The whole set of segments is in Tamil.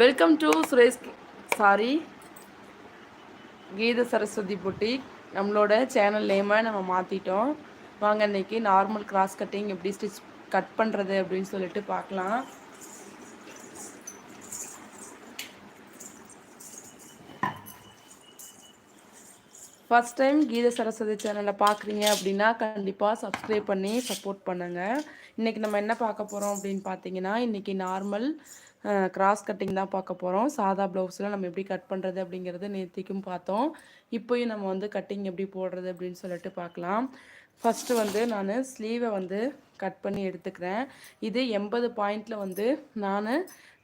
Welcome to Suresh sorry Geetha Saraswati boutique நம்மளோட சேனல் நேமை நம்ம மாற்றிட்டோம் வாங்க இன்னைக்கு நார்மல் கிராஸ் கட்டிங் எப்படி ஸ்டிச் கட் பண்ணுறது அப்படின்னு சொல்லிட்டு பார்க்கலாம். ஃபஸ்ட் டைம் கீத சரஸ்வதி சேனலை பார்க்குறீங்க அப்படின்னா கண்டிப்பாக சப்ஸ்கிரைப் பண்ணி சப்போர்ட் பண்ணுங்கள் இன்றைக்கி நம்ம என்ன பார்க்க போகிறோம் அப்படின்னு பார்த்தீங்கன்னா இன்றைக்கி நார்மல் கிராஸ் கட்டிங் தான் பார்க்க போகிறோம் சாதா ப்ளவுஸில் நம்ம எப்படி கட் பண்ணுறது அப்படிங்கிறது நேற்றுக்கும் பார்த்தோம். இப்போயும் நம்ம வந்து கட்டிங் எப்படி போடுறது அப்படின்னு சொல்லிட்டு பார்க்கலாம். ஃபஸ்ட்டு வந்து நான் ஸ்லீவை வந்து கட் பண்ணி எடுத்துக்கிறேன். இது எண்பது பாயிண்டில் வந்து நான்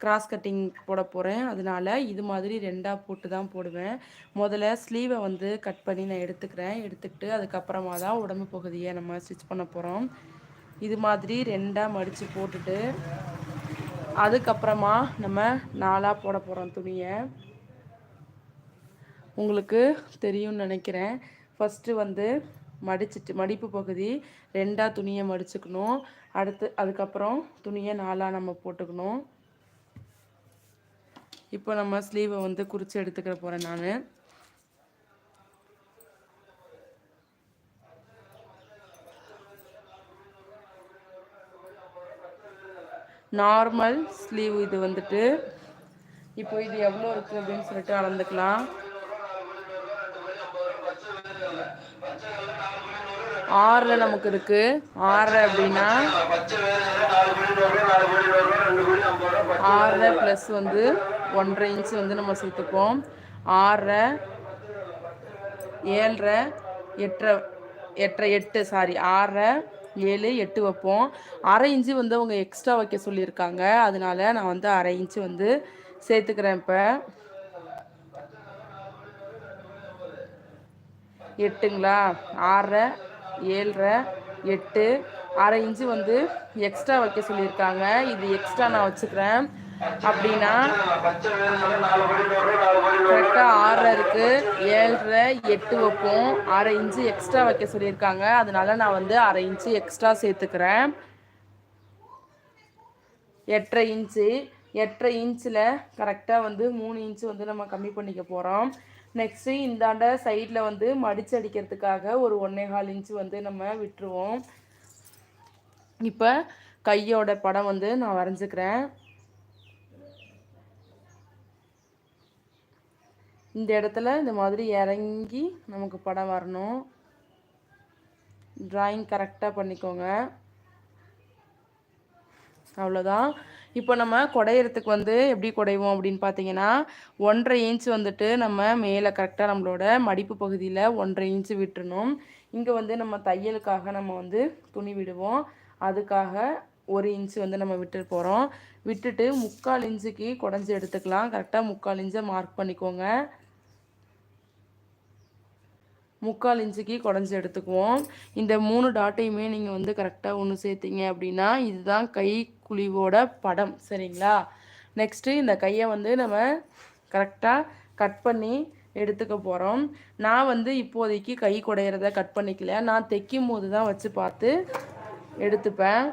கிராஸ் கட்டிங் போட போகிறேன் அதனால் இது மாதிரி ரெண்டாக போட்டு தான் போடுவேன். முதல்ல ஸ்லீவை வந்து கட் பண்ணி நான் எடுத்துக்கிறேன். எடுத்துக்கிட்டு அதுக்கப்புறமா தான் உடம்பு பகுதியை நம்ம ஸ்டிச் பண்ண போகிறோம் இது மாதிரி ரெண்டாக மடித்து போட்டுட்டு அதுக்கப்புறமா நம்ம நாளாக போட போகிறோம் துணியை. உங்களுக்கு தெரியும்னு நினைக்கிறேன். ஃபஸ்ட்டு வந்து மடிச்சிட்டு மடிப்பு பகுதி ரெண்டாக துணியை மடிச்சுக்கணும். அடுத்து அதுக்கப்புறம் துணியை நாளாக நம்ம போட்டுக்கணும். இப்போ நம்ம ஸ்லீவை வந்து குறித்து எடுத்துக்கிற போகிறேன் நான். நார்மல் ஸ்லீவ் இது வந்துட்டு. இப்போ இது எவ்வளோ இருக்குது அப்படின்னு சொல்லிட்டு அளந்துக்கலாம். ஆறில் நமக்கு இருக்கு. ஆறு அப்படின்னா ஆறு ப்ளஸ் வந்து ஒன்றரை இன்ச்சு வந்து நம்ம சேர்த்துப்போம். ஆறரை ஏழரை எட்டரை எட்டரை எட்டு சாரி ஆறரை ஏழு எட்டு வைப்போம். அரை இன்ச்சு வந்து அவங்க எக்ஸ்ட்ரா வைக்க சொல்லியிருக்காங்க. அதனால நான் வந்து அரை இன்ச்சு வந்து சேர்த்துக்கிறேன் இப்போ. எட்டுங்களா? ஆறரை ஏழரை எட்டு. அரை இன்ச்சு வந்து எக்ஸ்ட்ரா வைக்க சொல்லியிருக்காங்க. இது எக்ஸ்ட்ரா நான் வச்சுக்கிறேன். அப்படின்னா கரெக்டாக ஆறரை ஏழரை எட்டு வைப்போம். அரை இன்ச்சு எக்ஸ்ட்ரா வைக்க சொல்லியிருக்காங்க. அதனால நான் வந்து அரை இன்ச்சு எக்ஸ்ட்ரா சேர்த்துக்கிறேன். எட்டரை இன்ச்சு. எட்டரை இன்ச்சில் கரெக்டாக வந்து மூணு இன்ச்சு வந்து நம்ம கம்மி பண்ணிக்க போகிறோம் நெக்ஸ்ட்டு இந்தாண்ட சைடில் வந்து மடிச்சு அடிக்கிறதுக்காக ஒரு ஒன்றே கால் இன்ச்சு வந்து நம்ம விட்டுருவோம். இப்போ கையோட படம் வந்து நான் வரைஞ்சிக்கிறேன். இந்த இடத்துல இந்த மாதிரி இறங்கி நமக்கு படம் வரணும். ட்ராயிங் கரெக்டாக பண்ணிக்கோங்க. அவ்வளோதான் இப்போ நம்ம குடையிறதுக்கு வந்து எப்படி குடைவோம் அப்படின்னு பார்த்தீங்கன்னா ஒன்றரை இன்ச் வந்துட்டு நம்ம மேலே கரெக்டாக நம்மளோட மடிப்பு பகுதியில் ஒன்றரை இன்ச்சு விட்டுணும் இங்கே வந்து நம்ம தையலுக்காக நம்ம வந்து துணி விடுவோம். அதுக்காக ஒரு இன்ச்சு வந்து நம்ம விட்டு போகிறோம் விட்டுட்டு முக்கால் இன்ச்சுக்கு குடஞ்சி எடுத்துக்கலாம். கரெக்டாக முக்கால் இன்ச்சை மார்க் பண்ணிக்கோங்க. முக்கால் இன்ச்சுக்கு குடஞ்சி எடுத்துக்குவோம். இந்த மூணு டாட்டையுமே நீங்கள் வந்து கரெக்டாக ஒன்று சேர்த்திங்க அப்படின்னா இதுதான் கை குழிவோட படம். சரிங்களா? நெக்ஸ்ட்டு இந்த கையை வந்து நம்ம கரெக்டாக கட் பண்ணி எடுத்துக்க போகிறோம் நான் வந்து இப்போதைக்கு கை குடையிறத கட் பண்ணிக்கல. நான் தைக்கும் போது தான் வச்சு பார்த்து எடுத்துப்பேன்.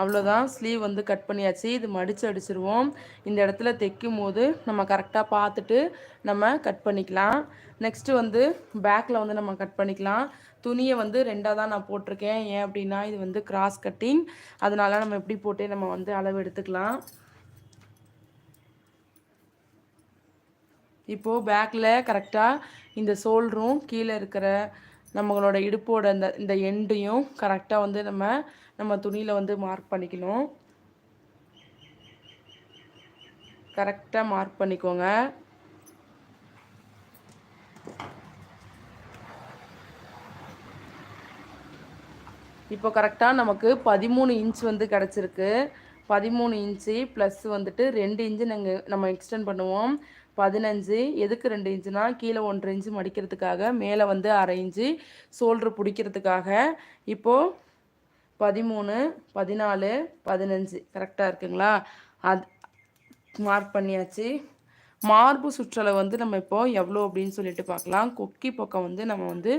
அவ்வளோதான் ஸ்லீவ் வந்து கட் பண்ணியாச்சு. இது மடித்து அடிச்சிருவோம். இந்த இடத்துல தைக்கும் போது நம்ம கரெக்டாக பார்த்துட்டு நம்ம கட் பண்ணிக்கலாம். நெக்ஸ்ட்டு வந்து பேக்கில் வந்து நம்ம கட் பண்ணிக்கலாம். துணியை வந்து ரெண்டாக தான் நான் போட்டிருக்கேன். ஏன் அப்படின்னா இது வந்து கிராஸ் கட்டிங் அதனால நம்ம எப்படி போட்டே நம்ம வந்து அளவு எடுத்துக்கலாம். இப்போது பேக்கில் கரெக்டாக இந்த சோல்ரும் கீழே இருக்கிற நம்மளோட இடுப்போட இந்த இந்த எண்டையும் கரெக்டாக வந்து நம்ம நம்ம துணியில் வந்து மார்க் பண்ணிக்கணும். கரெக்டாக மார்க் பண்ணிக்கோங்க. இப்போ கரெக்டாக நமக்கு பதிமூணு இன்ச் வந்து கிடச்சிருக்கு. பதிமூணு இன்ச்சு ப்ளஸ் வந்துட்டு ரெண்டு இன்ச்சு நாங்கள் நம்ம எக்ஸ்டெண்ட் பண்ணுவோம். பதினஞ்சு எதுக்கு ரெண்டு இன்ச்சுனா கீழே ஒன்றரை இன்ச்சு மடிக்கிறதுக்காக மேலே வந்து அரை இன்ச்சு சோல்ட்ரு பிடிக்கிறதுக்காக. இப்போது பதிமூணு பதினாலு பதினஞ்சு. கரெக்டாக இருக்குங்களா? அது மார்க் பண்ணியாச்சு. மார்பு சுற்றளவு வந்து நம்ம இப்போ எவ்வளோ அப்படின்னு சொல்லிட்டு பார்க்கலாம். கொக்கி பக்கம் வந்து நம்ம வந்து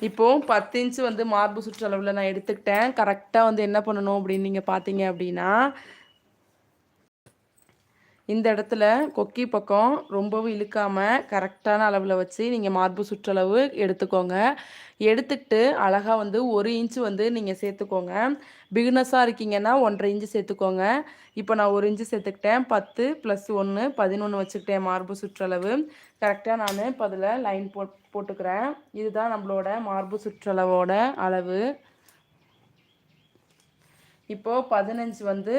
இப்போது பத்து இன்ச்சு வந்து மார்பு சுற்றளவில் நான் எடுத்துக்கிட்டேன். கரெக்டாக வந்து என்ன பண்ணணும் அப்படின்னு நீங்கள் பார்த்தீங்க அப்படின்னா இந்த இடத்துல கொக்கி பக்கம் ரொம்பவும் இழுக்காமல் கரெக்டான அளவில் வச்சு நீங்கள் மார்பு சுற்றளவு எடுத்துக்கோங்க. எடுத்துக்கிட்டு அழகாக வந்து ஒரு இன்ச்சு வந்து நீங்கள் சேர்த்துக்கோங்க. பிகினஸாக இருக்கீங்கன்னா ஒன்றரை இன்ச்சு சேர்த்துக்கோங்க. இப்போ நான் ஒரு இன்ச்சு சேர்த்துக்கிட்டேன். பத்து ப்ளஸ் ஒன்று பதினொன்று வச்சுக்கிட்டேன் மார்பு சுற்றளவு. கரெக்டாக நான் இப்போ அதில் லைன் போ போட்டுக்கிறேன். இதுதான் நம்மளோட மார்பு சுற்றளவோட அளவு. இப்போது பதினஞ்சு வந்து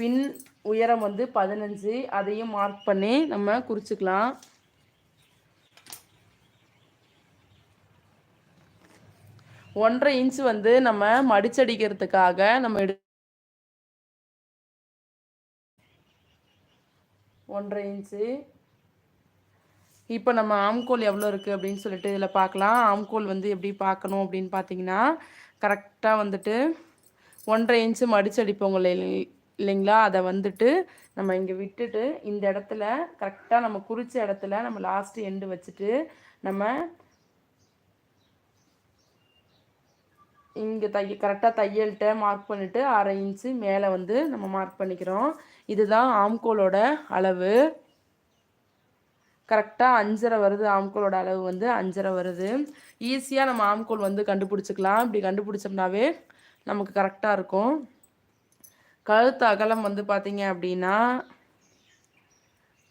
பின் உயரம் வந்து பதினஞ்சு. அதையும் மார்க் பண்ணி நம்ம குறிச்சிக்கலாம். ஒன்றரை இன்ச் வந்து நம்ம மடிச்சடிக்கிறதுக்காக நம்ம எடு ஒன்றரை இன்ச்சு இப்போ நம்ம ஆம்கோல் எவ்வளோ இருக்குது அப்படின்னு சொல்லிட்டு இதில் பார்க்கலாம். ஆம்கோல் வந்து எப்படி பார்க்கணும் அப்படின்னு பார்த்தீங்கன்னா கரெக்டாக வந்துட்டு ஒன்றரை இன்ச்சு மடிச்சடிப்போங்க இல்லைங்களா? அதை வந்துட்டு நம்ம இங்கே விட்டுட்டு இந்த இடத்துல கரெக்டாக நம்ம குறித்த இடத்துல நம்ம லாஸ்ட்டு எண்டு வச்சுட்டு நம்ம இங்கே தைய கரெக்டாக தையல்கிட்ட மார்க் பண்ணிவிட்டு அரை இன்ச்சு மேலே வந்து நம்ம மார்க் பண்ணிக்கிறோம். இதுதான் ஆம்கோலோட அளவு. கரெக்டாக அஞ்சரை வருது ஆம்கோலோட அளவு வந்து அஞ்சரை வருது. ஈஸியாக நம்ம ஆம்கோல் வந்து கண்டுபிடிச்சிக்கலாம். இப்படி கண்டுபிடிச்சோம்னாவே நமக்கு கரெக்டாக இருக்கும். கழுத்து அகலம் வந்து பார்த்தீங்க அப்படின்னா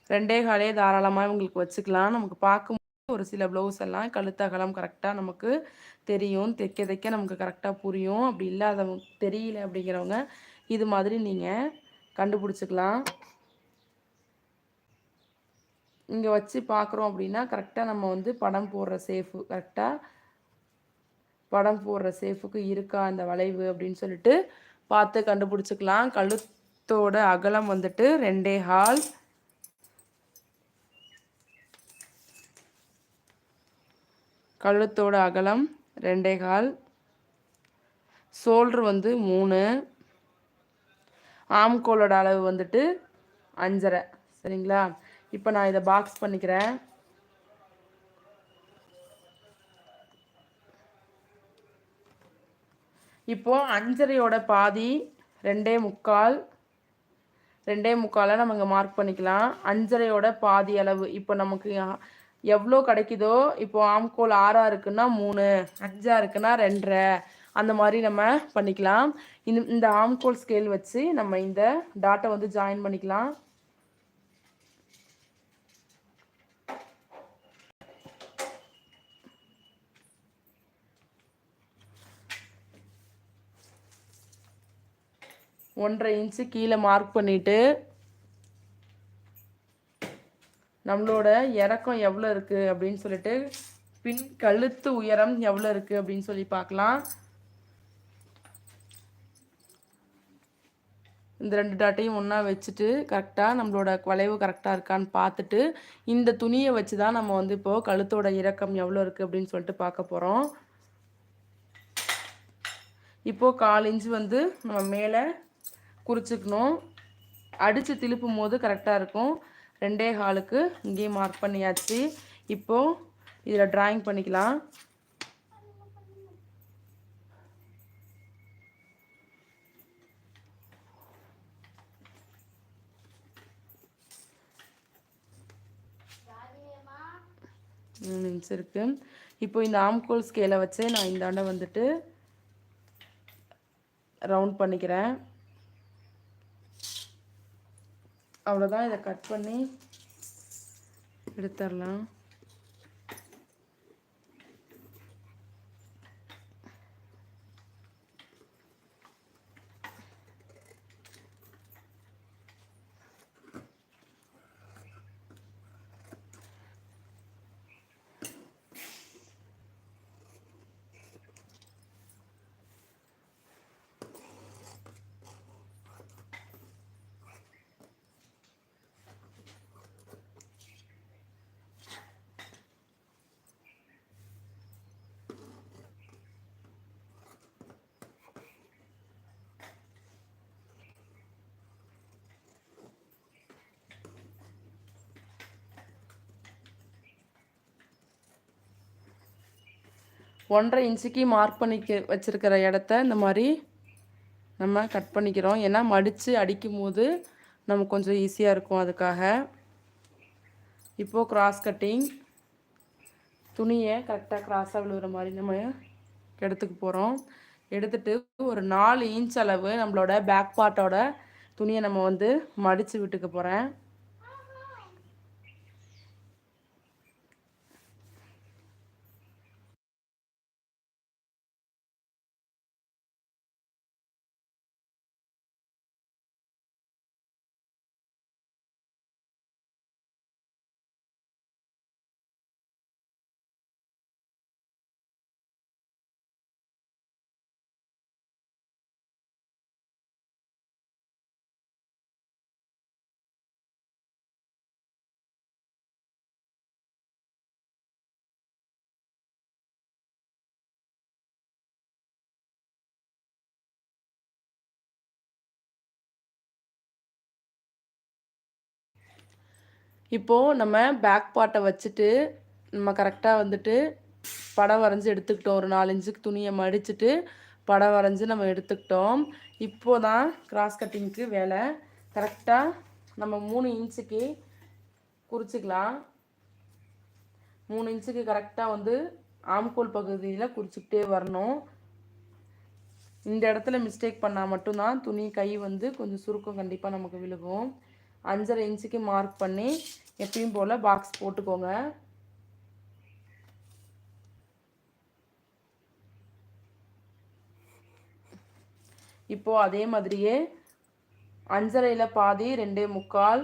ரெண்டே காலே தாராளமாக உங்களுக்கு வச்சுக்கலாம். நமக்கு பார்க்கும் ஒரு சில ப்ளவுஸ் எல்லாம் கழுத்து அகலம் கரெக்டாக நமக்கு தெரியும். தைக்க தைக்க நமக்கு கரெக்டாக புரியும். அப்படி இல்லாதவங்க தெரியல அப்படிங்கிறவங்க இது மாதிரி நீங்கள் கண்டுபிடிச்சிக்கலாம். இங்கே வச்சு பார்க்குறோம் அப்படின்னா கரெக்டாக நம்ம வந்து படம் போடுற சேஃபு கரெக்டாக படம் போடுற சேஃபுக்கு இருக்கா அந்த வளைவு அப்படின்னு சொல்லிட்டு பார்த்து கண்டுபிடிச்சிக்கலாம். கழுத்தோட அகலம் வந்துட்டு ரெண்டே ஹால் கழுத்தோட அகலம் ரெண்டே கால். சோல்ட்ரு வந்து மூணு. ஆம்கோலோட அளவு வந்துட்டு அஞ்சரை. சரிங்களா? இப்போ நான் இதை பாக்ஸ் பண்ணிக்கிறேன். இப்போ அஞ்சரையோட பாதி ரெண்டே முக்கால் ரெண்டே முக்காலை நம்ம இங்கே மார்க் பண்ணிக்கலாம். அஞ்சரையோட பாதி அளவு. இப்போ நமக்கு எவ்வளோ கிடைக்குதோ இப்போ ஆம்கோல் ஆறாக இருக்குன்னா மூணு அஞ்சா இருக்குன்னா ரெண்டரை. அந்த மாதிரி நம்ம பண்ணிக்கலாம். இந்த இந்த ஆம்கோல் ஸ்கேல் வச்சு நம்ம இந்த டாட்டை வந்து ஜாயின் பண்ணிக்கலாம். ஒன்றரை இன்ச்சு கீழே மார்க் பண்ணிவிட்டு நம்மளோட இறக்கம் எவ்வளோ இருக்குது அப்படின்னு சொல்லிட்டு பின் கழுத்து உயரம் எவ்வளோ இருக்குது அப்படின்னு சொல்லி பார்க்கலாம். இந்த ரெண்டு டாட்டையும் ஒன்றா வச்சுட்டு கரெக்டாக நம்மளோட வளைவு கரெக்டாக இருக்கான்னு பார்த்துட்டு இந்த துணியை வச்சு தான் நம்ம வந்து இப்போது கழுத்தோட இறக்கம் எவ்வளோ இருக்குது அப்படின்னு சொல்லிட்டு பார்க்க போகிறோம் இப்போது கால் இன்ச்சு வந்து நம்ம மேலே குறிச்சிக்கணும். அடித்து திருப்பும் போது கரெக்டாக இருக்கும். ரெண்டே ஹாலுக்கு இங்கேயும் மார்க் பண்ணியாச்சு. இப்போது இதில் ட்ராயிங் பண்ணிக்கலாம். இருக்கு. இருக்குது இப்போ இந்த ஆம்கோல் ஸ்கேலை வச்சு நான் இந்தாண்டை வந்துட்டு ரவுண்ட் பண்ணிக்கிறேன். அவ்வளோதான் இதை கட் பண்ணி எடுத்துடலாம். ஒன்றரை இன்ச்சுக்கு மார்க் பண்ணிக்க வச்சுருக்கிற இடத்த இந்த மாதிரி நம்ம கட் பண்ணிக்கிறோம். ஏன்னா மடித்து அடிக்கும் போது நமக்கு கொஞ்சம் ஈஸியாக இருக்கும் அதுக்காக. இப்போது கிராஸ் கட்டிங் துணியை கரெக்டாக கிராஸாக விழுகிற மாதிரி நம்ம எடுத்துக்க போகிறோம் எடுத்துட்டு ஒரு நாலு இன்ச் அளவு நம்மளோட பேக் பார்ட்டோட துணியை நம்ம வந்து மடித்து விட்டுக்க போகிறேன் இப்போது நம்ம பேக் பாட்டை வச்சுட்டு நம்ம கரெக்டாக வந்துட்டு படம் வரைஞ்சி எடுத்துக்கிட்டோம். ஒரு நாலஞ்சுக்கு துணியை மடிச்சுட்டு படம் வரைஞ்சி நம்ம எடுத்துக்கிட்டோம். இப்போ தான் கிராஸ் கட்டிங்க்கு வேலை. கரெக்டாக நம்ம மூணு இன்ச்சுக்கு குறிச்சிக்கலாம். மூணு இன்ச்சுக்கு கரெக்டாக வந்து ஆம்கோல் பகுதியில் குறிச்சிக்கிட்டே வரணும். இந்த இடத்துல மிஸ்டேக் பண்ணால் மட்டும்தான் துணி கை வந்து கொஞ்சம் சுருக்கம் கண்டிப்பாக நமக்கு விழுகும். அஞ்சரை இன்ச்சுக்கு மார்க் பண்ணி எப்பயும் போல் பாக்ஸ் போட்டுக்கோங்க. இப்போது அதே மாதிரியே அஞ்சரையில் பாதி ரெண்டே முக்கால்.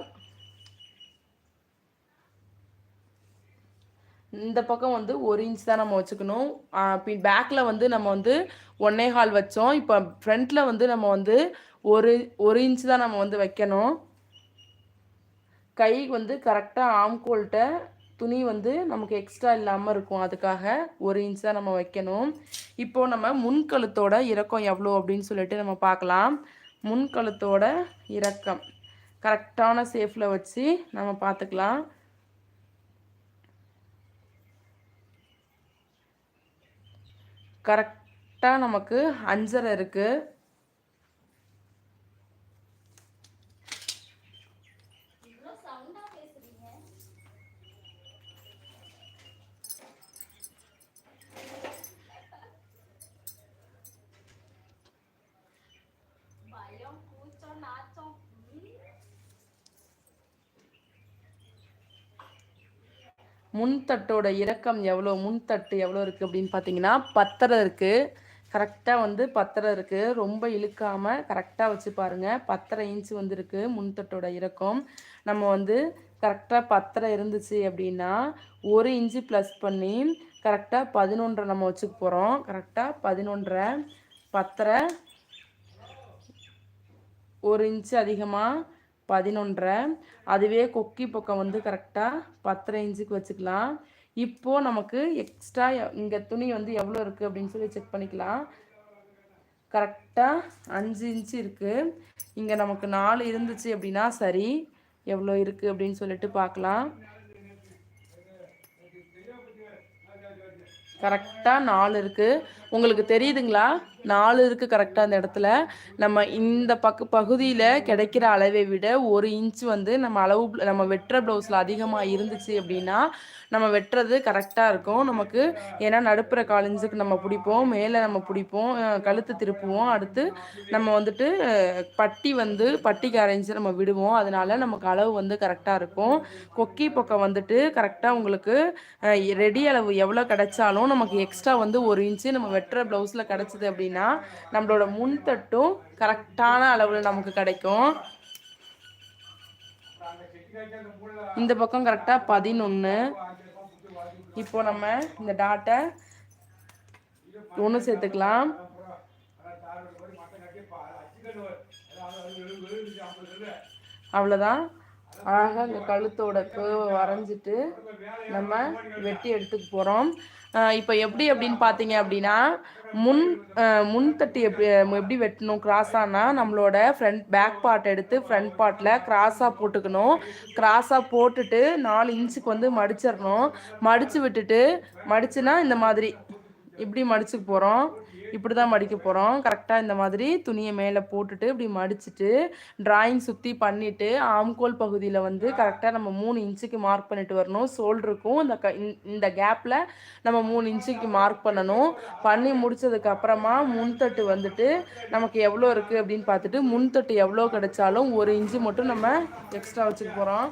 இந்த பக்கம் வந்து ஒரு இன்ச் தான் நம்ம வச்சுக்கணும். பேக்கில் வந்து நம்ம வந்து ஒன்னே ஹால் வச்சோம். இப்போ ஃப்ரண்ட்டில் வந்து நம்ம வந்து ஒரு ஒரு இன்ச் தான் நம்ம வந்து வைக்கணும். கை வந்து கரெக்டாக ஆம்கோல்கிட்ட துணி வந்து நமக்கு எக்ஸ்ட்ரா இல்லாமல் இருக்கும். அதுக்காக ஒரு இன்ச் தான் நம்ம வைக்கணும். இப்போது நம்ம முன்கழுத்தோட இறக்கம் எவ்வளோ அப்படின்னு சொல்லிட்டு நம்ம பார்க்கலாம். முன்கழுத்தோட இறக்கம். கரெக்டான சேஃபில் வச்சு நம்ம பார்த்துக்கலாம். கரெக்டாக நமக்கு அஞ்சரை இருக்குது முன்தட்டோட இறக்கம் எவ்வளோ முன்தட்டு எவ்வளோ இருக்குது அப்படின்னு பார்த்தீங்கன்னா பத்தரை இருக்குது கரெக்டாக வந்து பத்தரை இருக்குது ரொம்ப இழுக்காமல் கரெக்டாக வச்சு பாருங்கள் பத்தரை இன்ச்சு வந்துருக்கு முன்தட்டோட இறக்கம் நம்ம வந்து கரெக்டாக பத்தரை இருந்துச்சு அப்படின்னா ஒரு இன்ச்சு ப்ளஸ் பண்ணி கரெக்டாக பதினொன்றரை நம்ம வச்சுக்க போகிறோம் கரெக்டாக பதினொன்றரை பத்தரை ஒரு இன்ச்சு அதிகமாக பதினொன்றரை அதுவே கொக்கி பக்கம் வந்து கரெக்டாக பத்தரை இன்ச்சுக்கு வச்சுக்கலாம். இப்போது நமக்கு எக்ஸ்ட்ரா இங்கே துணி வந்து எவ்வளோ இருக்குது அப்படின்னு சொல்லி செக் பண்ணிக்கலாம். கரெக்டாக அஞ்சு இன்ச்சு இருக்குது இங்கே நமக்கு நாலு இருந்துச்சு அப்படின்னா சரி எவ்வளோ இருக்குது அப்படின்னு சொல்லிட்டு பார்க்கலாம். கரெக்டாக நாலு இருக்குது உங்களுக்கு தெரியுதுங்களா? நாலு இருக்குது கரெக்டாக அந்த இடத்துல. நம்ம இந்த பக்க பகுதியில் கிடைக்கிற அளவை விட ஒரு இன்ச் வந்து நம்ம அளவு நம்ம வெட்டுற ப்ளவுஸில் அதிகமாக இருந்துச்சு அப்படின்னா நம்ம வெட்டுறது கரெக்டாக இருக்கும். நமக்கு ஏன்னா நடுப்புற காலிஞ்சுக்கு நம்ம பிடிப்போம் மேலே நம்ம பிடிப்போம் கழுத்து திருப்புவோம். அடுத்து நம்ம வந்துட்டு பட்டி வந்து பட்டிக்கு அரைஞ்சு நம்ம விடுவோம். அதனால நமக்கு அளவு வந்து கரெக்டாக இருக்கும். கொக்கி பக்கம் வந்துட்டு கரெக்டாக உங்களுக்கு ரெடி அளவு எவ்வளோ கிடைச்சாலும் நமக்கு எக்ஸ்ட்ரா வந்து ஒரு இன்ச்சு நம்ம வெட்டுற ப்ளவுஸில் கிடைச்சது அப்படின்னா நம்மளோட முன்தட்டும் கரெக்டான அளவில் நமக்கு கிடைக்கும். இந்த பக்கம் கரெக்டாக பதினொன்று இப்போ நம்ம இந்த டாட்டை ஒன்று சேர்த்துக்கலாம். அவ்வளோதான் அழகாக இந்த கழுத்தோட வரைஞ்சிட்டு நம்ம வெட்டி எடுத்துக்க போகிறோம் இப்போ எப்படி அப்படின்னு பார்த்தீங்க அப்படின்னா முன் முன்தட்டி எப்படி எப்படி வெட்டணும் கிராஸானா நம்மளோட ஃப்ரண்ட் பேக் பார்ட் எடுத்து ஃப்ரண்ட் பார்ட்டில் கிராஸாக போட்டுக்கணும். கிராஸாக போட்டுட்டு நாலு இன்ச்சுக்கு வந்து மடிச்சிடணும். மடித்து விட்டுட்டு மடிச்சுனா இந்த மாதிரி. இப்படி மடிச்சுக்கு போகிறோம் இப்படி தான் மடிக்க போகிறோம் கரெக்டாக இந்த மாதிரி துணியை மேலே போட்டுட்டு இப்படி மடிச்சுட்டு ட்ராயிங் சுற்றி பண்ணிவிட்டு ஆம்கோல் பகுதியில் வந்து கரெக்டாக நம்ம மூணு இன்ச்சுக்கு மார்க் பண்ணிட்டு வரணும். ஷோல்டருக்கும் இந்த க இந்த கேப்பில் நம்ம மூணு இன்ச்சுக்கு மார்க் பண்ணணும். பண்ணி முடித்ததுக்கப்புறமா முன்தட்டு வந்துட்டு நமக்கு எவ்வளோ இருக்குது அப்படின்னு பார்த்துட்டு முன்தட்டு எவ்வளோ கிடைச்சாலும் ஒரு இன்ச்சு மட்டும் நம்ம எக்ஸ்ட்ரா வச்சுக்க போகிறோம்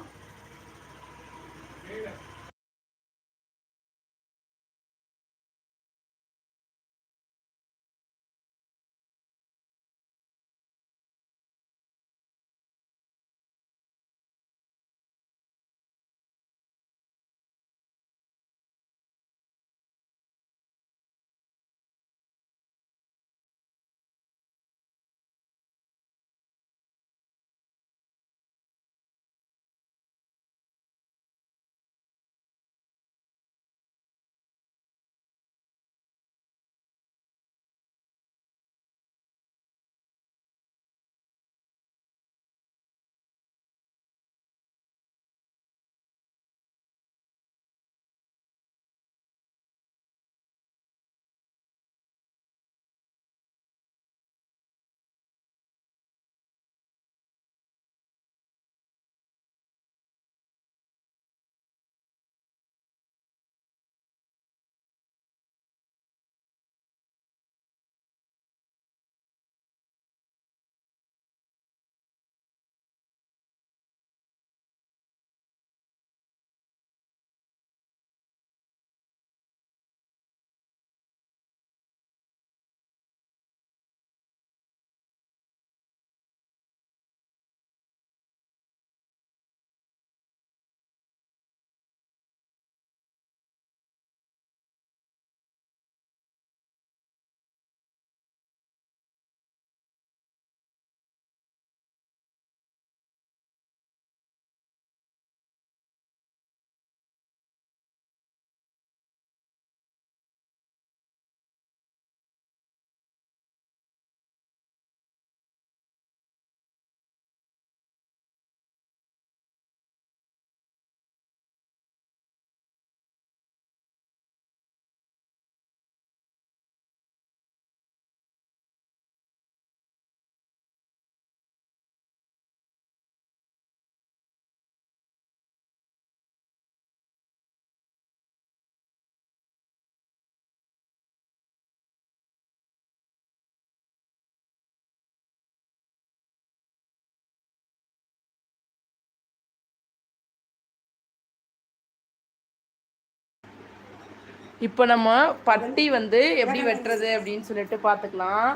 இப்போ நம்ம பட்டி வந்து எப்படி வெட்டுறது அப்படின்னு சொல்லிட்டு பார்த்துக்கலாம்.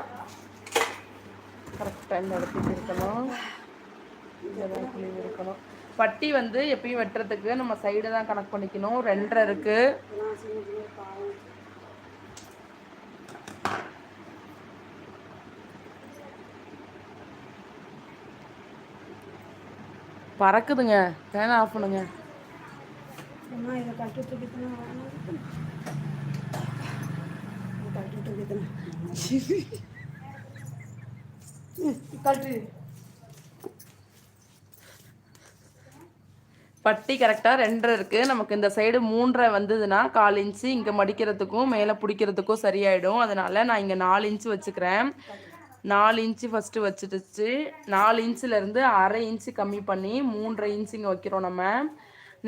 கரெக்டாக இந்த இடத்துக்கு இருக்கணும். இருக்கணும். பட்டி வந்து எப்பயும் வெட்டுறதுக்கு நம்ம சைடு தான் கணக்கு பண்ணிக்கணும். ரெண்டரை இருக்கு. பறக்குதுங்க. ஃபேன் ஆஃப் பண்ணுங்க. பட்டி கரெக்டாக ரெண்டரை இருக்குது நமக்கு இந்த சைடு மூன்றரை வந்ததுன்னா கால் இன்ச்சு இங்கே மடிக்கிறதுக்கும் மேலே பிடிக்கிறதுக்கும் சரியாயிடும். அதனால் நான் இங்கே நாலு இன்ச்சு வச்சுக்கிறேன். நாலு இன்ச்சு ஃபஸ்ட்டு வச்சுட்டுச்சு. நாலு இன்ச்சுலேருந்து அரை இன்ச்சு கம்மி பண்ணி மூன்றரை இன்ச்சு இங்கே வைக்கிறோம் நம்ம.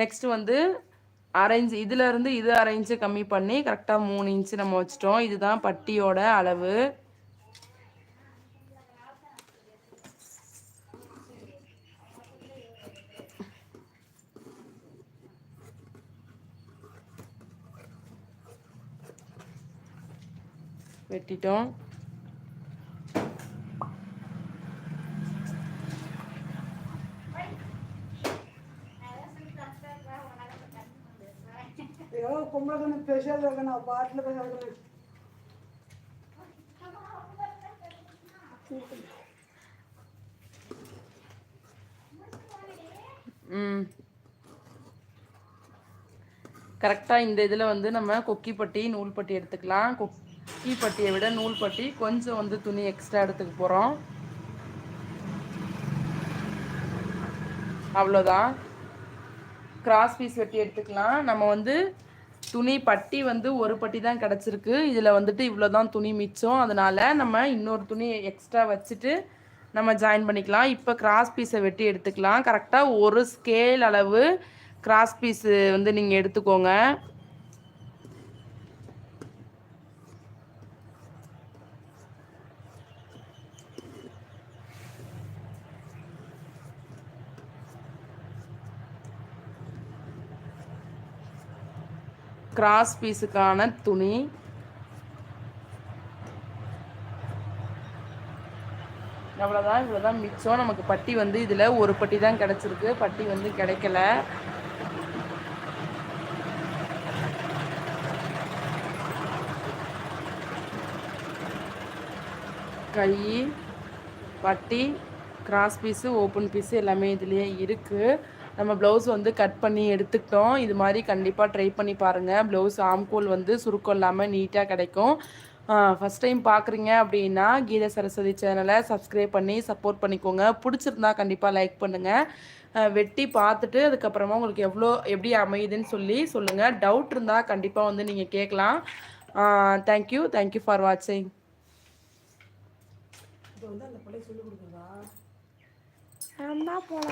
நெக்ஸ்ட்டு வந்து அரைஞ்ச் இன்ச்சு இதுலேருந்து இது அரை கம்மி பண்ணி கரெக்டாக மூணு இன்ச்சு நம்ம வச்சிட்டோம். இதுதான் பட்டியோட அளவு. வெட்டிட்டோம். కుమ్మలకన్నా స్పెషల్ కన్నా బాటిల్ పెసరకన్నా ம் கரெக்டாக இந்த இதில் வந்து நம்ம கொக்கி பட்டி நூல் பட்டி எடுத்துக்கலாம் கொக்கி பட்டியை விட நூல் பட்டி கொஞ்சம் வந்து துணி எக்ஸ்ட்ரா எடுத்துக்க போகிறோம் அவ்வளோதான் கிராஸ் பீஸ் வெட்டி எடுத்துக்கலாம் நம்ம வந்து துணி பட்டி வந்து ஒரு பட்டி தான் கிடச்சிருக்கு. இதில் வந்துட்டு இவ்வளோ தான் துணி மிச்சம். அதனால் நம்ம இன்னொரு துணி எக்ஸ்ட்ரா வச்சுட்டு நம்ம ஜாயின் பண்ணிக்கலாம். இப்போ கிராஸ் பீஸை வெட்டி எடுத்துக்கலாம். கரெக்டாக ஒரு ஸ்கேல் அளவு கிராஸ் பீஸு வந்து நீங்கள் எடுத்துக்கோங்க. கிராஸ் பீஸுக்கான துணி. அவ்வளோதான் இவ்வளோதான் மிச்சம். நமக்கு பட்டி வந்து இதில் ஒரு பட்டி தான் கிடச்சிருக்கு. பட்டி வந்து கிடைக்கல. கை பட்டி கிராஸ் பீஸு ஓப்பன் பீஸு எல்லாமே இதுலேயே இருக்குது நம்ம ப்ளவுஸ் வந்து கட் பண்ணி எடுத்துக்கிட்டோம். இது மாதிரி கண்டிப்பாக ட்ரை பண்ணி பாருங்கள் ப்ளவுஸ் ஆம்கோல் வந்து சுருக்கம் இல்லாமல் நீட்டாக கிடைக்கும். ஃபஸ்ட் டைம் பார்க்குறீங்க அப்படின்னா கீத சரஸ்வதி சேனலை சப்ஸ்கிரைப் பண்ணி சப்போர்ட் பண்ணிக்கோங்க. பிடிச்சிருந்தா கண்டிப்பாக லைக் பண்ணுங்கள் வெட்டி பார்த்துட்டு அதுக்கப்புறமா உங்களுக்கு எவ்வளோ எப்படி அமையுதுன்னு சொல்லி சொல்லுங்கள் டவுட் இருந்தால் கண்டிப்பாக வந்து நீங்கள் கேட்கலாம். தேங்க்யூ தேங்க்யூ ஃபார் வாட்சிங் இப்போ வந்து